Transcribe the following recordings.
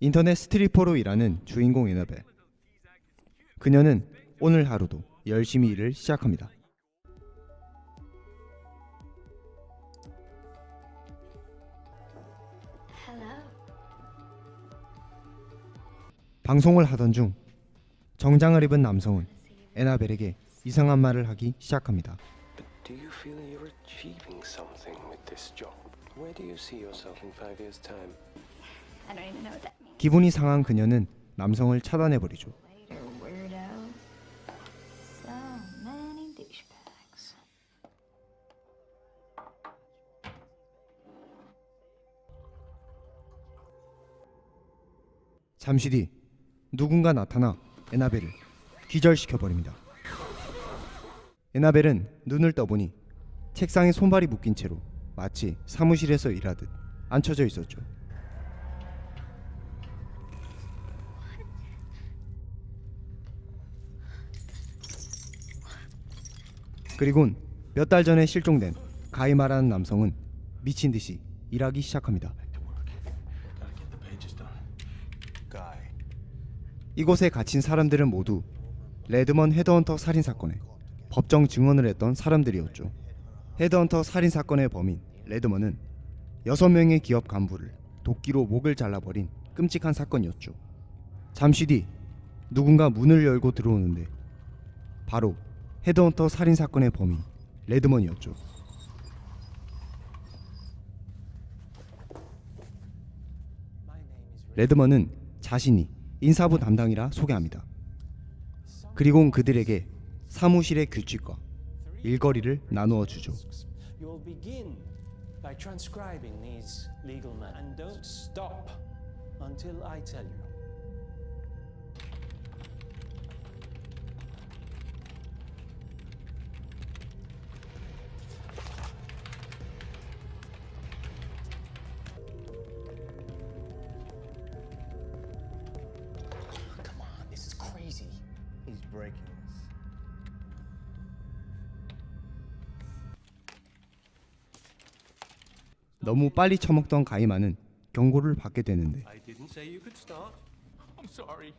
인터넷 스트리퍼로 일하는 주인공 에나벨. 그녀는 오늘 하루도 열심히 일을 시작합니다. 방송을 하던 중 정장을 입은 남성은 에나벨에게 이상한 말을 하기 시작합니다. But do you feel you're achieving something with this job? Where do you see yourself in five years' time? I don't even know what that means. 기분이 상한 그녀는 남성을 차단해 버리죠. Later, weirdo. So many douchebags. 잠시 뒤 누군가 나타나 에나벨을 기절시켜 버립니다. 에나벨은 눈을 떠보니 책상에 손발이 묶인 채로 마치 사무실에서 일하듯 앉혀져 있었죠. 그리곤 몇 달 전에 실종된 가이마라는 남성은 미친 듯이 일하기 시작합니다. 이곳에 갇힌 사람들은 모두 레드먼 헤드헌터 살인 사건에 법정 증언을 했던 사람들이었죠. 헤드헌터 살인 사건의 범인 레드먼은 여섯 명의 기업 간부를 도끼로 목을 잘라버린 끔찍한 사건이었죠. 잠시 뒤 누군가 문을 열고 들어오는데 바로 헤드헌터 살인 사건의 범인 레드먼이었죠. 레드먼은 자신이 인사부 담당이라 소개합니다. 그리고 그들에게 사무실의 규칙과 일거리를 나누어 주죠. You'll begin by transcribing these legal matters and don't stop until I tell you. Come on, this is crazy. He's breaking 너무 빨리 처먹던 가이마는 경고를 받게 되는데 I didn't say you could start. I'm sorry.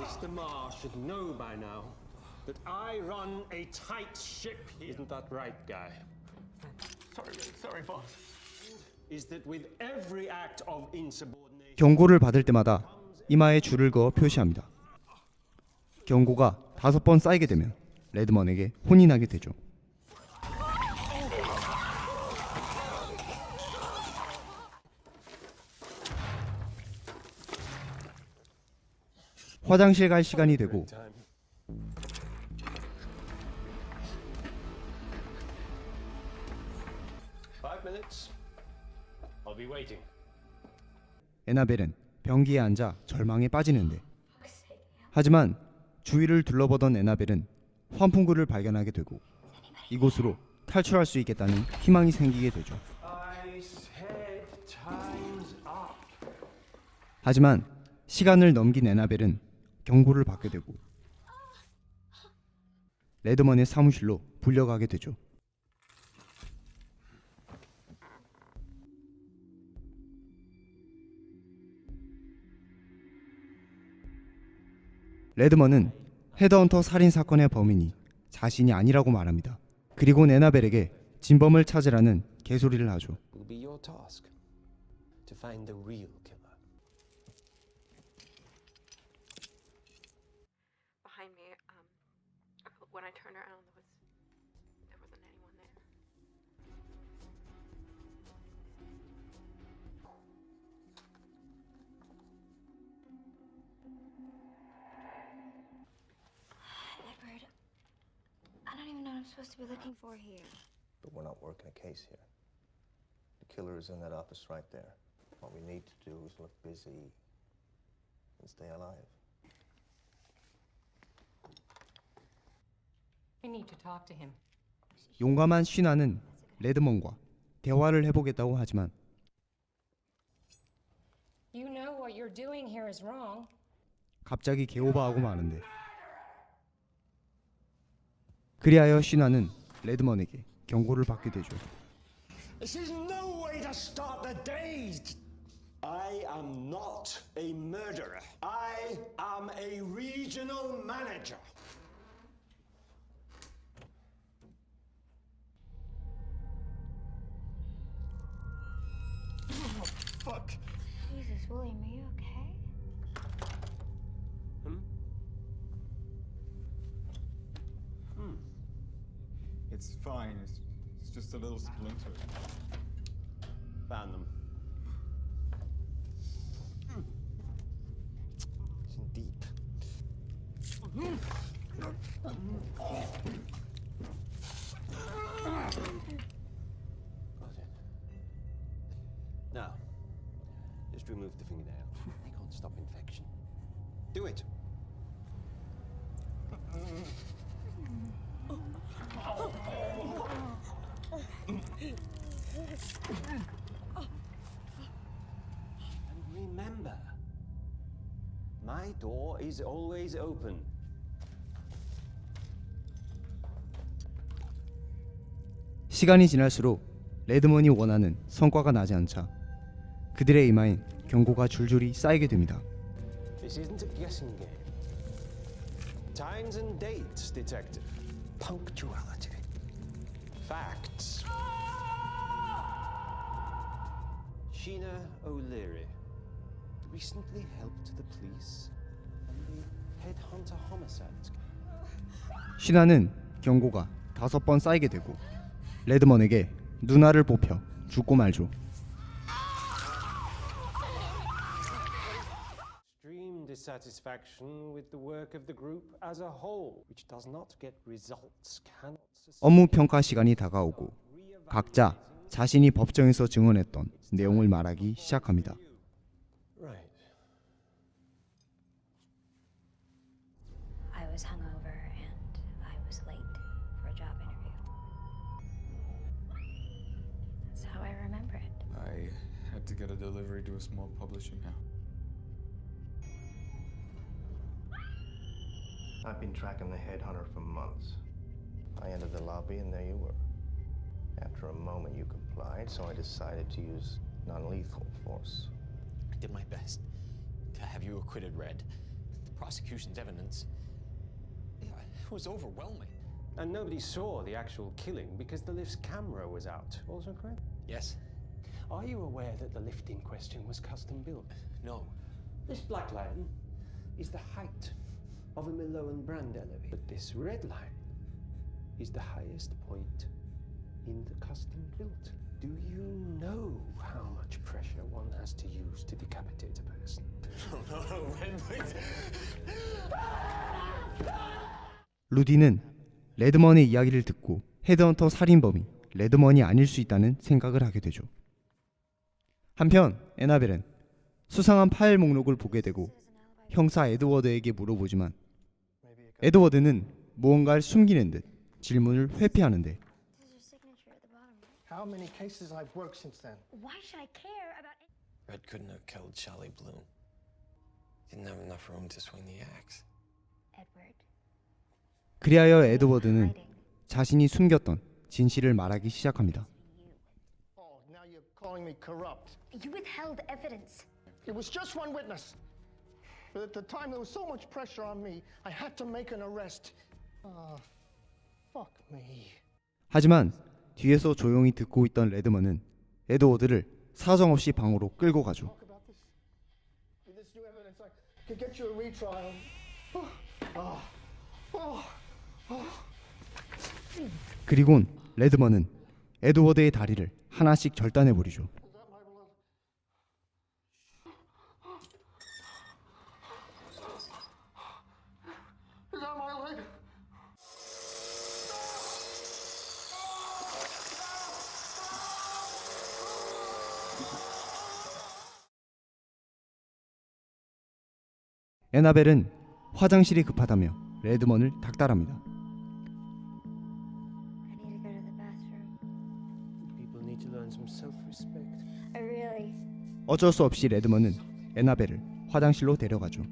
Mr. Marr should know by now that I run a tight ship here. Isn't that right, Guy? Sorry, sorry, boss. Is that with every act of insubordination, 경고를 받을 때마다 이마에 줄을 그어 표시합니다. 경고가 다섯 번 쌓이게 되면 레드먼에게 혼이 나게 되죠. 화장실 갈 시간이 되고 Time. Five minutes. I'll be waiting. 에나벨은 변기에 앉아 절망에 빠지는데 하지만 주위를 둘러보던 에나벨은 환풍구를 발견하게 되고 이곳으로 탈출할 수 있겠다는 희망이 생기게 되죠. 하지만 시간을 넘긴 에나벨은 경고를 받게 되고 레드먼의 사무실로 불려가게 되죠. 레드먼은 헤드헌터 살인 사건의 범인이 자신이 아니라고 말합니다. 그리고 에나벨에게 진범을 찾으라는 개소리를 하죠. Supposed to be looking for here. But we're not working a case here. The killer is in that office right there. What we need to do is look busy and stay alive. I need to talk to him. 용감한 쉬나는 레드먼과 대화를 해보겠다고 하지만 You know what you're doing here is wrong. 갑자기 개오바하고 마는데 그리하여 쉬나는 레드먼에게 경고를 받게 되죠. This is no way to start the day. I am not a murderer. I am a regional manager. Fuck. Jesus, William, are you okay? It's fine. It's, it's just a little splinter. Found them. It's in deep. Got it. Now, just remove the fingernail. They can't stop infection. Do it. Is always open. 시간이 지날수록 레드먼이 원하는 성과가 나지 않자 그들의 이마엔 경고가 줄줄이 쌓이게 됩니다. This isn't a guessing game. Times and dates, detective. Punctuality. Facts. Sheena O'Leary recently helped the police 신하는 경고가 다섯 번 쌓이게 되고 레드먼에게 누나를 뽑혀 죽고 말죠. Extreme dissatisfaction with the work of the group as a whole, which does not get results, cannot sustain. 업무 평가 시간이 다가오고 각자 자신이 법정에서 증언했던 내용을 말하기 시작합니다. Right. To get a delivery to a small publishing house. I've been tracking the headhunter for months. I entered the lobby and there you were. After a moment, you complied, so I decided to use non lethal force. I did my best to have you acquitted, Red. The prosecution's evidence it was overwhelming. And nobody saw the actual killing because the lift's camera was out. Also correct? Yes? Are you aware that the lift in question was custom built? No. This black line is the height of a Maloan brand elevator. But this red line is the highest point in the custom built. Do you know how much pressure one has to use to decapitate a person? No, no, Red, wait. 루디는 레드먼의 이야기를 듣고 헤드헌터 살인범이 레드먼이 아닐 수 있다는 생각을 하게 되죠. 한편 에나벨은 수상한 파일 목록을 보게 되고 형사 에드워드에게 물어보지만 에드워드는 무언가를 숨기는 듯 질문을 회피하는데 This is your signature at the bottom, right? How many cases I've worked since then? Why should I care about it? Red couldn't have killed Charlie Bloom. Didn't have enough room to swing the axe. Edward. 그리하여 에드워드는. 자신이 숨겼던 진실을 말하기 시작합니다. Oh, now you're calling me corrupt. You withheld evidence. It was just one witness. But at the time, there was so much pressure on me, I had to make an arrest. Ah, fuck me. 하지만 뒤에서 조용히 듣고 있던 레드먼은 에드워드를 사정없이 방으로 끌고 가죠. Oh, oh, oh. 그리곤 레드먼은 에드워드의 다리를 하나씩 절단해 버리죠. 에나벨은 화장실이 급하다며 레드먼을 닥달합니다. I need to go to the bathroom. People need to learn some self-respect. I really. 어쩔 수 없이 레드먼은 에나벨을 화장실로 데려가죠.